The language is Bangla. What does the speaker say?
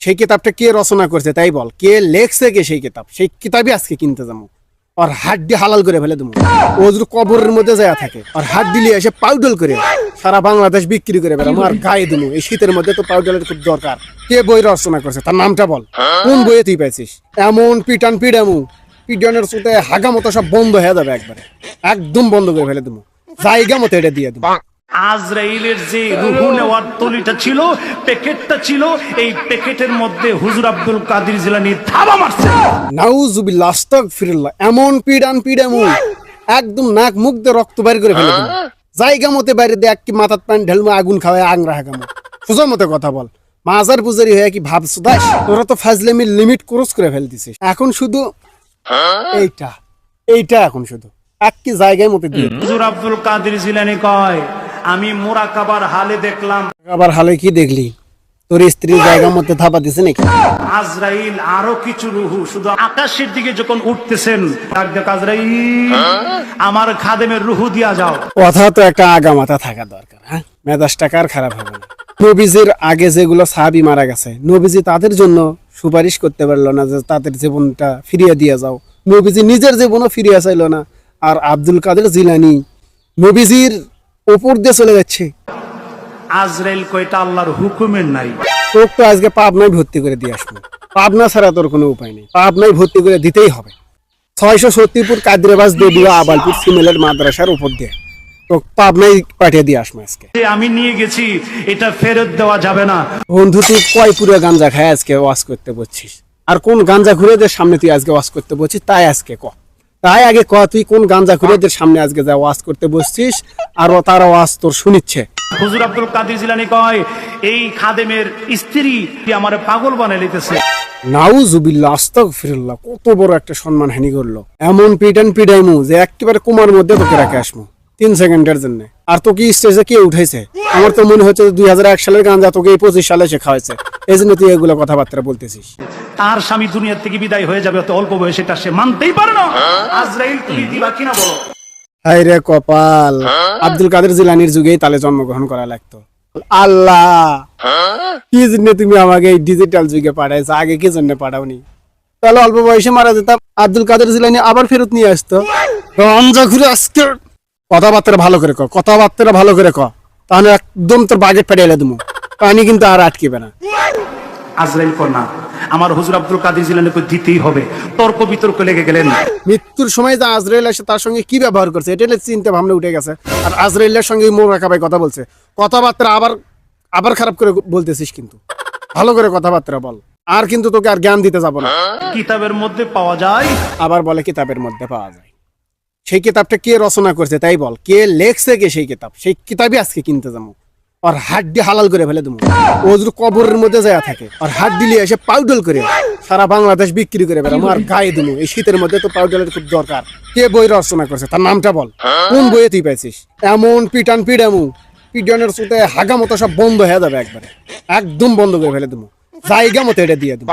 সেই কিতাবটা কে রচনা করছে তাই বল। কে লেখছে কে সেই কিতাব? সেই কিতাবই আজকে কিনতে যাব। আর হাড্ডি হালাল করে ফেলে দেবো। ও যদি কবরের মধ্যে যায় থাকে। আর হাত দিলে এসে পাউডল করে সারা বাংলাদেশ বিক্রি করে বেড়াবো। আর গায়ে দেবো। এই শীতের মধ্যে তো পাউডলের খুব দরকার। কে বই রচনা করছে? তার নামটা বল। কোন বইয়ে তুই পাইছিস? এমন পিটান পিডামু পিডনের সুতে হাগা মতো সব বন্ধ হয়ে যাবে একবারে। একদম বন্ধ করে ফেলে দেবো। জায়গা মতো এটা দিয়ে দেবো। আজরাইলের যে রুহু নেওয়ার তলিটা ছিল প্যাকেটটা ছিল এই প্যাকেটের মধ্যে হুজুর আব্দুল কাদির জিলানি থাবা মারছে। নাউজুবিল্লাহ আস্তাগফিরুল্লাহ এমন পিডান পিডামু একদম নাক মুখ দিয়ে রক্ত বাইর করে ফেলে দিবো জায়গা মতে বাইরে দিয়ে এক কি মাথার ঢেলমু আগুন খাওয়ায় আংরা হাগামু সোজা মতে কথা বল। মাজার পুজারি হয়ে কি ভাবছ? দাস তোরা তো ফাজলেমি লিমিট ক্রস করে ফেল দিছিস এখন শুধু এইটা এইটা এখন শুধু। এক কি জায়গায় মতে দিয়ে হুজুর আব্দুল কাদির জিলানি কয় আমি মোরাকাবার হালে দেখলাম। আবার হালে কি দেখলি? তোর স্ত্রীর জায়গা মধ্যে থাপা দিছে নাকি? আজরাইল আরও কিছু রুহু শুধু আকাশের দিকে যখন উঠতেছেন আজরাইল আমার খাদেমের রুহু দিয়া যাও। কথা তো একটা আগা মাথা থাকা দরকার হ্যাঁ? মেজাজটা কার খারাপ হবে না। নবীজির আগে যেগুলো সাহাবি মারা গেছে নবীজি তাদের জন্য সুপারিশ করতে পারল না যে তাদের জীবনটা ফিরিয়ে দিয়ে যাও। নবীজি নিজের জীবনও ফিরিয়ে চাইলো না। আর আব্দুল কাদের জিলানি নবীজির ওপর দিয়ে চলে যাচ্ছে। আজরাইল কয়টা আল্লাহর হুকুমের নাই তোর তো আজকে পাবনায় ভর্তি করে দিয়ে আসব। পাবনা ছাড়া তোর কোনো উপায় নেই। পাবনায় ভর্তি করে দিতেই হবে। ছয়শো সত্তরপুর কাদ্রেবাস দেবিয়া আবালপুর সিমেলের মাদ্রাসার উপর দিয়ে। তো পাবনায় পাঠিয়ে দিয়ে আসব আজকে। যে আমি নিয়ে গেছি এটা ফেরত দেওয়া যাবে না। বন্ধু তুই কয় পুরো গাঞ্জা খায় আজকে ওয়াশ করতে বলছিস আর কোন গাঞ্জা ঘুরেদের সামনে তুই আজকে ওয়াশ করতে বলছিস তাই আজকে ক? তাই আগে ক তুই কোন গাঞ্জা ঘুরেদের সামনে আজকে যা ওয়াজ করতে বসছিস? আর ও তারা ওয়াজ তোর শুনিচ্ছে। হুজুর আব্দুল কাদির জিলানি কয় এই খাদেমের স্ত্রী আমার পাগল বানাই লিতেছে নাউজুবিল্লাহ আস্তাগফিরুল্লাহ কত বড় একটা সম্মান হানি করল। এমন পিটান পিডাইমু যে একেবারে কুমার মধ্যে তোকে রাখে আসমু তিন সেকেন্ডের জন্য। আর তোকে স্টেজে কে উঠাইছে? আমার তো মনে হচ্ছে দুই হাজার এক সালের গাঞ্জা তোকে এই পঁচিশ সালে শেখা হয়েছে। এই জন্য তুই এগুলো কথাবার্তা বলতেছিস। তার স্বামী দুনিয়ার থেকে বিদায় হয়ে যাবে অত অল্প বয়সে এটা সে মানতেই পারে না। আজরাইল তুমি দিবা কিনা বলো? হাই রে কপাল। আব্দুল কাদের জিলানির যুগেই তালে জন্মগ্রহণ করা লাগতো। আল্লাহ। কি জন্য তুমি আমাকে এই ডিজিটাল যুগে পাঠাইছো? আগে কি জন্য পাঠাওনি? তাহলে অল্প বয়সে মারা যেতাম। আব্দুল কাদের জিলানি আবার ফেরত নিয়ে আসতো। রমজা ঘুরে আজকে কথাবার্তা ভালো করে ক কথাবার্তা ভালো করে ক তাহলে একদম তোর বাজেট ফেটে দেবো। পানি কিন্তু আর আটকিবে না। আজরাইল কন্যা আমার হুজুর আব্দুল কাদির জিলানিকে দিতেই হবে। তর্ক বিতর্ক লেগে গেলেন। মৃত্যুর সময় যে আজরাইল আসে তার সঙ্গে কি ব্যবহার করছে এটা নিয়ে চিন্তা ভাবনা উঠে গেছে। আর আজরাইলের সঙ্গে মোরাকা ভাই কথা বলছে। কথাবার্তা আবার আবার খারাপ করে বলতেছিস কিন্তু। ভালো করে কথাবার্তা বল। আর কিন্তু তোকে আর জ্ঞান দিতে যাব না। কিতাবের মধ্যে পাওয়া যায়। আবার বলে কিতাবের মধ্যে পাওয়া যায়। সেই কিতাবটা কে রচনা করছে তাই বল। কে লেখছে কে সেই কিতাব? সেই কিতাবই আজকে কিনতে যাব। আর হাড্ডি হালাল করে ফেলে দেবো। ও যদি কবরের মধ্যে যায় থাকে, আর হাত দিলে এসে পাউডল করে সারা বাংলাদেশ বিক্রি করে বেড়াবো, আর গায়ে দেবো। এই শীতের মধ্যে তো পাউডালের খুব দরকার। কে বই রচনা করছে? তার নামটা বল। কোন বইয়ে তুই পাইছিস? এমন পিটান পিডামু। পিডনের সুতে হাগা মতো সব বন্ধ হয়ে যাবে একবারে। একদম বন্ধ করে ফেলে দেবো। জায়গা মতো এটা দিয়ে দেবো।